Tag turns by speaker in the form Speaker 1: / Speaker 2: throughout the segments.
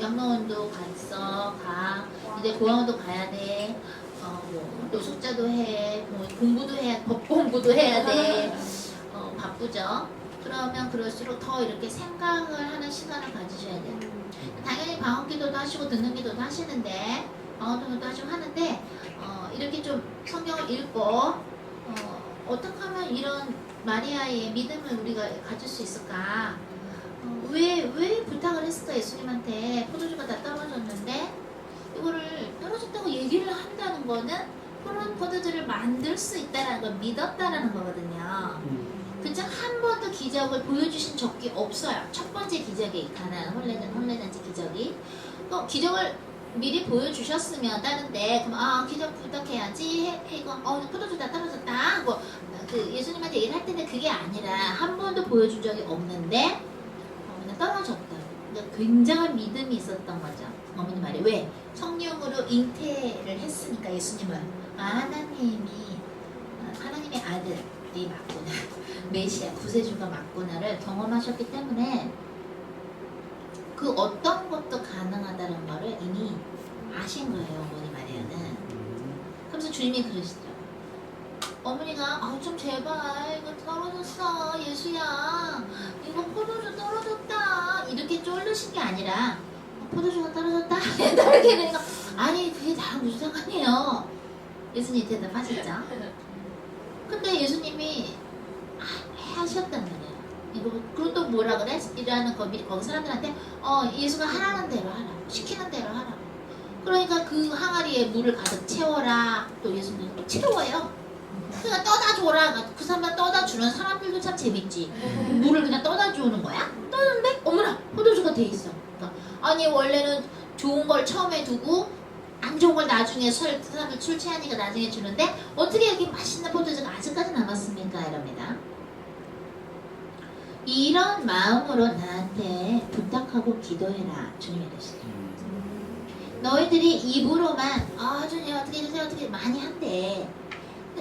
Speaker 1: 양로원도 갔어, 가. 이제 고아원도 가야 돼. 어, 뭐 노숙자도 해, 뭐 공부도 해야, 법 공부도 해야 돼. 어, 바쁘죠. 그러면 그럴수록 더 이렇게 생각을 하는 시간을 가지셔야 돼요. 당연히 방언 기도도 하시고 듣는 기도도 하시는데 방언 기도도 하시고 하는데 어, 이렇게 좀 성경을 읽고 어, 어떻게 하면 이런 마리아의 믿음을 우리가 가질 수 있을까? 어, 왜, 왜 부탁을 했을까 예수님한테 포도주가 다 떨어졌는데 이거를 떨어졌다고 얘기를 한다는 거는 그런 포도주를 만들 수 있다는 걸 믿었다라는 거거든요. 그죠? 한 번도 기적을 보여주신 적이 없어요. 첫 번째 기적이 가난 홀레잔 홀레잔치 기적이. 또 기적을 미리 보여주셨으면 다른데 그럼 아 기적 부탁해야지 해, 해 이거 어 포도주 다 떨어졌다 하고 그 예수님한테 얘기를 할 때는 그게 아니라 한 번도 보여준 적이 없는데 떨어졌다. 그러니까 굉장한 믿음이 있었던 거죠. 어머니 말이 왜 성령으로 잉태를 했으니까 예수님은 아 하나님이 아, 하나님의 아들이 맞구나. 메시아 구세주가 맞구나를 경험하셨기 때문에 그 어떤 것도 가능하다는 거를 이미 아신 거예요 어머니 마리아는 그래서 주님이 그러시죠 어머니가 아 좀 제발 이거 떨어졌어 예수야 이거 포도주 떨어졌다 이렇게 쫄르신 게 아니라 어, 포도주가 떨어졌다 이렇게 그러니까 아니 그게 나랑 무슨 상관이에요 예수님 대답하셨죠 근데 예수님이 하- 하셨단 말이에요. 이거 그리고 또 뭐라 그래? 이라는 거 미- 거기 사람들한테 어 예수가 하라는 대로 하라. 시키는 대로 하라. 그러니까 그 항아리에 물을 가득 채워라. 또 예수님은 또 채워요. 그냥 떠다 줘라. 그 사람만 떠다 주는 사람들도 참 재밌지. 물을 그냥 떠다 주는 거야? 떠는데 어머나 포도주가 돼 있어. 그러니까 아니 원래는 좋은 걸 처음에 두고 안 좋은 걸 나중에 술, 사람들 술 취하니까 나중에 주는데 어떻게 이렇게 맛있는 포도주가 아직까지 남았습니까? 이럽니다. 이런 마음으로 나한테 부탁하고 기도해라. 주님이 이러시죠. 너희들이 입으로만 아 주님 어떻게 해주세요 어떻게 많이 한대.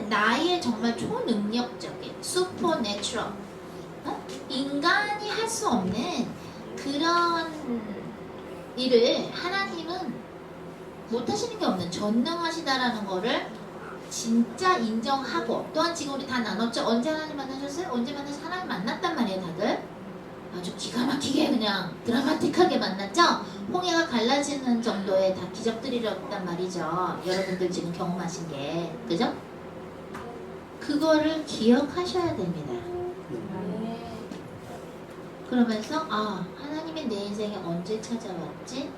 Speaker 1: 나의 정말 초능력적인 슈퍼내추럴 어? 인간이 할 수 없는 그런 일을 하나님은 못하시는 게 없는 전능하시다라는 거를 진짜 인정하고 또한 지금 우리 다 나눴죠 언제 하나님 만나셨어요? 언제 만나서 하나님 만났단 말이에요 다들 아주 기가 막히게 그냥 드라마틱하게 만났죠 홍해가 갈라지는 정도의 다 기적들이었단 말이죠 여러분들 지금 경험하신 게 그죠? 그거를 기억하셔야 됩니다 그러면서 아 하나님이 내 인생에 언제 찾아왔지?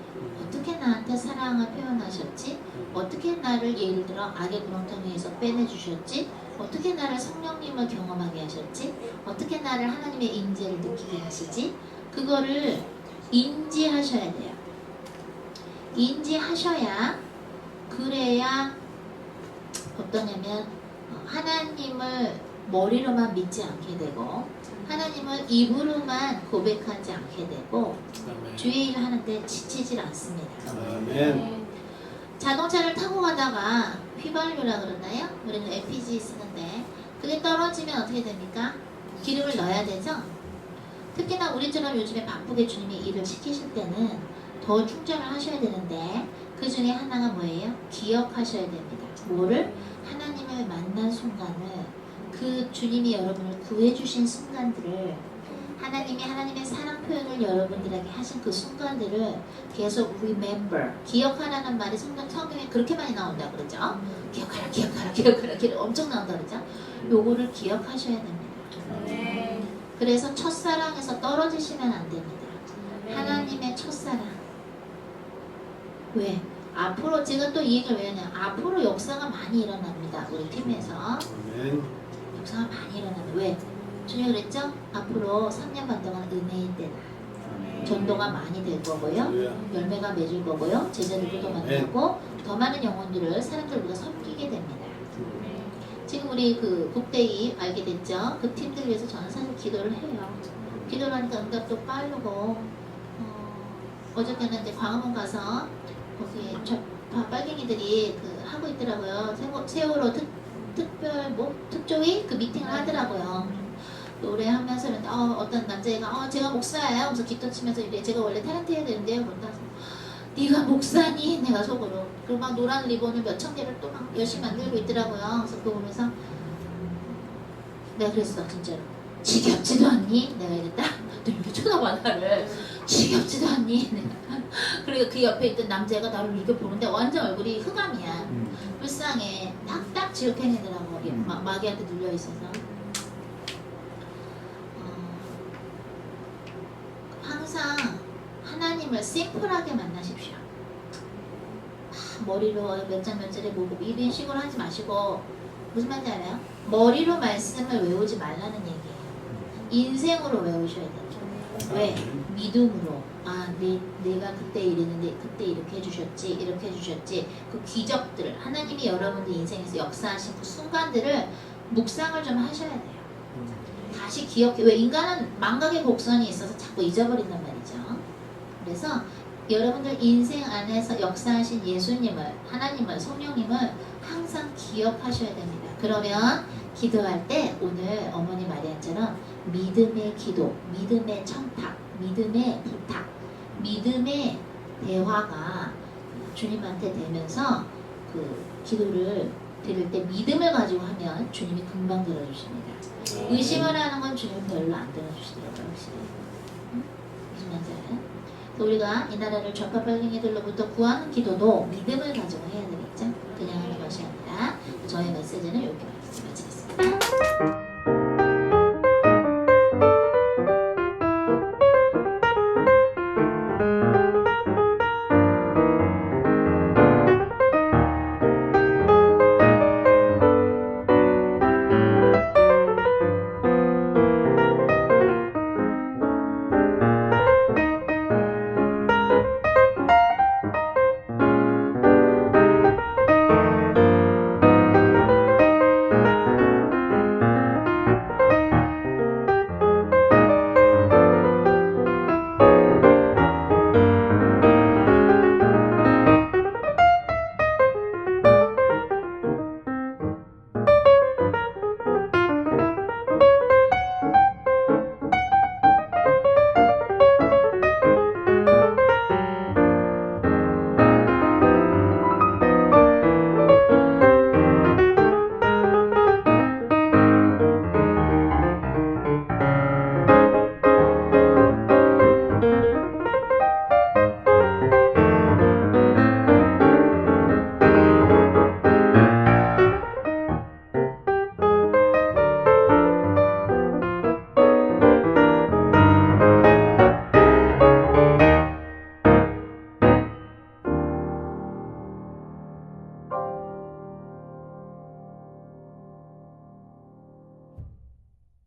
Speaker 1: 어떻게 나한테 사랑을 표현하셨지? 어떻게 나를 예를 들어 악의 구렁텅이에서 빼내주셨지? 어떻게 나를 성령님을 경험하게 하셨지? 어떻게 나를 하나님의 인재를 느끼게 하시지? 그거를 인지하셔야 돼요. 인지하셔야 그래야 어떠냐면 어, 하나님을 머리로만 믿지 않게 되고 하나님을 입으로만 고백하지 않게 되고 주의 일 하는데 지치질 않습니다.
Speaker 2: 아멘.
Speaker 1: 자동차를 타고 가다가 휘발유라 그러나요? 우리는 LPG 쓰는데 그게 떨어지면 어떻게 됩니까? 기름을 넣어야 되죠? 특히나 우리처럼 요즘에 바쁘게 주님이 일을 시키실 때는 더 충전을 하셔야 되는데 그 중에 하나가 뭐예요? 기억하셔야 됩니다. 뭐를? 하나 님을 만난 순간을 그 주님이 여러분을 구해주신 순간들을 하나님이 하나님의 사랑 표현을 여러분들에게 하신 그 순간들을 계속 remember 기억하라는 말이 성경 성경에 그렇게 많이 나온다 그러죠. 기억하라, 기억하라, 기억하라, 기억 엄청 나온다 그러죠. 요거를 기억하셔야 됩니다. 그래서 첫사랑에서 떨어지시면 안 됩니다. 하나님의 첫사랑. 왜? 앞으로 제가 또이 얘기를 왜 하냐? 앞으로 역사가 많이 일어납니다. 우리 팀에서
Speaker 2: 아멘.
Speaker 1: 역사가 많이 일어납니다. 왜? 주님 그랬죠? 앞으로 3년 반 동안 은혜의 때다. 전도가 많이 될 거고요. 열매가 맺을 거고요. 제자들도 더 만나고 더 많은 영혼들을 사람들 우리가 섬기게 됩니다. 지금 우리 그 국대이 알게 됐죠? 그 팀들 위해서 저는 사실 기도를 해요. 기도를 하니까 응답도 빠르고 어, 어저께는 이제 광화문 가서 거기 저 바- 빨갱이들이 그 하고 있더라고요. 세월- 세월호 특, 특별 뭐 특조위 그 미팅을 하더라고요. 노래하면서 어, 어떤 남자애가 어, 제가 목사예요. 그래서 기도 치면서 이래 제가 원래 타란트 해야 되는데요. 그런다 네가 목사니? 내가 속으로 그리고 막 노란 리본을 몇 천 개를 또 막 열심히 만들고 있더라고요. 그래서 그거 보면서 내가 그랬어 진짜로 지겹지도 않니? 내가 이랬다 너 이렇게 쳐다봐 나를 지겹지도 않니? 내가. 그리고 그 옆에 있던 남자애가 나를 이렇게 보는데 완전 얼굴이 흑암이야.
Speaker 2: 음.
Speaker 1: 불쌍해. 딱딱 지옥행이더라고.
Speaker 2: 음.
Speaker 1: 마, 마귀한테 눌려 있어서. 어, 항상 하나님을 심플하게 만나십시오. 아, 머리로 몇장몇 절에 보고 이런 식으로 하지 마시고 무슨 말인지 알아요? 머리로 말씀을 외우지 말라는 얘기예요. 인생으로 외우셔야 돼요. 왜? 믿음으로 아 내, 내가 그때 이랬는데 그때 이렇게 해주셨지 이렇게 해주셨지. 그 기적들 하나님이 여러분들 인생에서 역사하신 그 순간들을 묵상을 좀 하셔야 돼요. 다시 기억해. 왜 인간은 망각의 곡선이 있어서 자꾸 잊어버린단 말이죠. 그래서 여러분들 인생 안에서 역사하신 예수님을 하나님을 성령님을 항상 기억하셔야 됩니다. 그러면 기도할 때 오늘 어머니 마리아처럼 믿음의 기도, 믿음의 청탁, 믿음의 부탁, 믿음의 대화가 주님한테 되면서 그 기도를 드릴 때 믿음을 가지고 하면 주님이 금방 들어주십니다. 의심을 하는 건 주님 별로 안 들어주시더라고요, 확실히. 응? 그래서 우리가 이 나라를 좌파 빨갱이들로부터 구하는 기도도 믿음을 가지고 해야 되겠죠? 그냥 하는 것이 아니라 저의 메시지는 이렇게